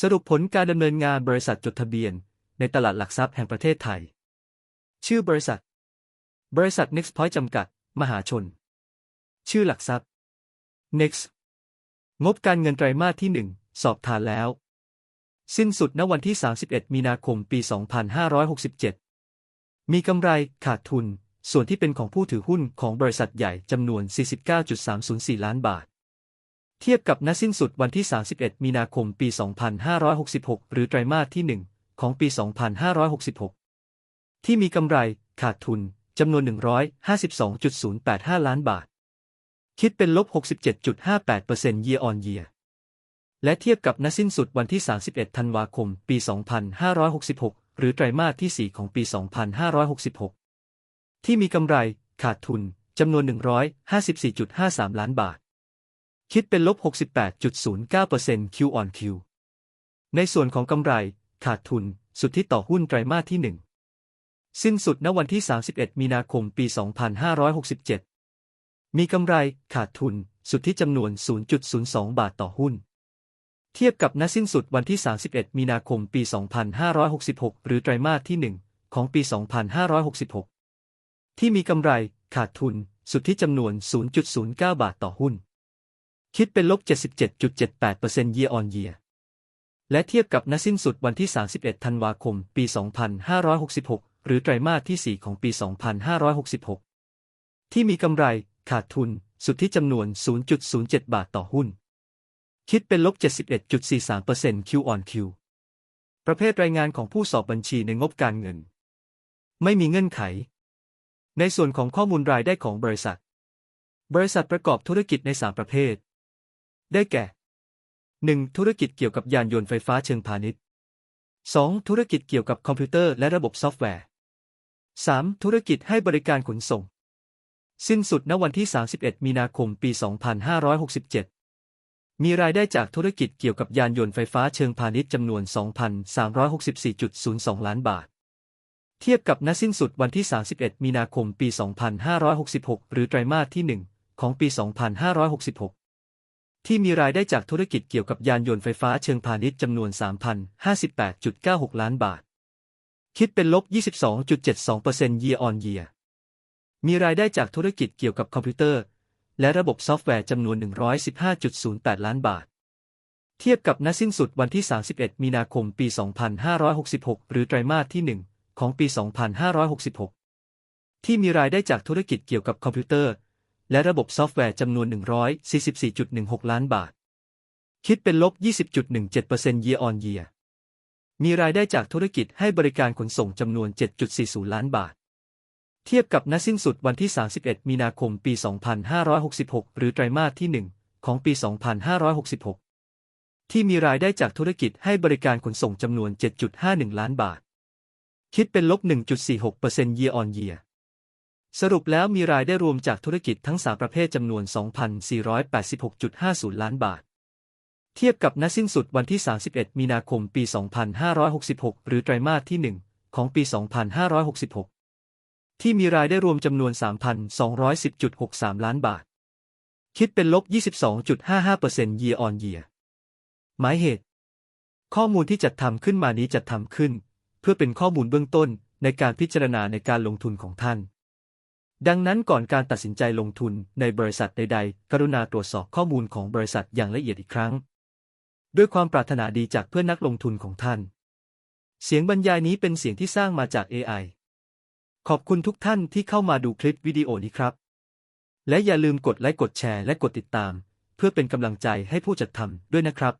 สรุปผลการดำเนินงานบริษัทจดทะเบียน ในตลาดหลักทรัพย์แห่งประเทศไทย ชื่อบริษัท บริษัท Next Point จำกัด มหาชน ชื่อหลักทรัพย์ Next งบการเงินไตรมาสที่ 1 สอบทานแล้ว สิ้นสุดณวันที่ 31 มีนาคม ปี 2567 มีกำไรขาดทุน ส่วนที่เป็นของผู้ถือหุ้นของบริษัทใหญ่จำนวน 49.304 ล้านบาท เทียบกับณสิ้นสุดวันที่ 31 มีนาคม ปี 2566 หรือไตรมาสที่ 1 ของปี 2566 ที่มีกำไร ขาดทุน จำนวน 152.085 ล้านบาท คิดเป็นลบ 67.58% year on year และเทียบกับณสิ้นสุดวันที่ 31 ธันวาคม ปี 2566 หรือไตรมาสที่ 4 ของปี 2566 ที่มีกำไร ขาดทุน จำนวน 154.53 ล้านบาท คิดเป็นลบ 68.09% Q on Q ในส่วนของกำไร ขาดทุน สุทธิต่อหุ้นไตรมาสที่ 1 สิ้นสุดณวันที่ 31 มีนาคม ปี 2567 มีกำไร ขาดทุน สุทธิจำนวน 0.02 บาทต่อหุ้น เทียบกับณสิ้นสุดวันที่ 31 มีนาคม ปี 2566 หรือไตรมาสที่ 1 ของปี 2566 ที่มีกำไร ขาดทุน สุทธิจำนวน 0.09 บาทต่อหุ้น คิดเป็นลบ 77.78% year on year และเทียบกับณสิ้นสุดวันที่ 31 ธันวาคม ปี 2566 หรือไตรมาสที่ 4 ของปี 2566 ที่มีกำไร ขาดทุน สุทธิจำนวน 0.07 บาทต่อหุ้น คิดเป็นลบ 71.43% Q on Q ประเภทรายงานของผู้สอบบัญชีในงบการเงิน ไม่มีเงื่อนไข ในส่วนของข้อมูลรายได้ของบริษัท บริษัทประกอบธุรกิจใน 3 ประเภท ได้แก่ 1. ธุรกิจเกี่ยวกับยานยนต์ไฟฟ้าเชิงพาณิชย์ 2. ธุรกิจเกี่ยวกับคอมพิวเตอร์และระบบซอฟต์แวร์ 3. ธุรกิจให้บริการขนส่ง สิ้นสุดณวันที่ 31 มีนาคม ปี 2567 มีรายได้จากธุรกิจเกี่ยวกับยานยนต์ไฟฟ้าเชิงพาณิชย์จำนวน 2,364.02 ล้านบาท เทียบกับณสิ้นสุดวันที่ 31 มีนาคม ปี 2566 หรือไตรมาสที่ 1 ของปี 2566 ที่มีรายได้จากธุรกิจเกี่ยวกับยานยนต์ไฟฟ้าเชิงพาณิชย์จำนวน 3,058.96 ล้านบาท คิดเป็นลบ 22.72% year on year มีรายได้จากธุรกิจเกี่ยวกับคอมพิวเตอร์ และระบบซอฟต์แวร์จำนวน 115.08 ล้านบาท เทียบกับณสิ้นสุดวันที่ 31 มีนาคม ปี 2566 หรือไตรมาสที่ 1 ของปี 2566 ที่มีรายได้จากธุรกิจเกี่ยวกับคอมพิวเตอร์ และระบบซอฟต์แวร์จำนวน 144.16 ล้านบาท คิดเป็นลบ 20.17% year on year มีรายได้จากธุรกิจให้บริการขนส่งจำนวน 7.40 ล้านบาท เทียบกับณสิ้นสุดวันที่ 31 มีนาคม ปี 2566 หรือไตรมาสที่ 1 ของปี 2566 ที่มีรายได้จากธุรกิจให้บริการขนส่งจำนวน 7.51 ล้านบาท คิดเป็นลบ 1.46% year on year สรุปแล้วมีรายได้รวมจากธุรกิจทั้ง 3 ประเภทจำนวน 2,486.50 ล้านบาท เทียบกับณสิ้นสุดวันที่ 31 มีนาคม ปี 2566 หรือไตรมาสที่ 1 ของปี 2566 ที่มีรายได้รวมจำนวน 3,210.63 ล้านบาท คิดเป็นลบ 22.55% year on year หมายเหตุ ข้อมูลที่จัดทำขึ้นมานี้จัดทำขึ้น เพื่อเป็นข้อมูลเบื้องต้นในการพิจารณาในการลงทุนของท่าน ดังนั้นก่อนการตัดสินใจลงทุนในบริษัทใด ๆ กรุณาตรวจสอบข้อมูลของบริษัทอย่างละเอียดอีกครั้ง ด้วยความปรารถนาดีจากเพื่อนนักลงทุนของท่าน เสียงบรรยายนี้เป็นเสียงที่สร้างมาจาก AI ขอบคุณทุกท่านที่เข้ามาดูคลิปวิดีโอนี้ครับ และอย่าลืมกดไลค์กดแชร์และกดติดตาม เพื่อเป็นกำลังใจให้ผู้จัดทำด้วยนะครับ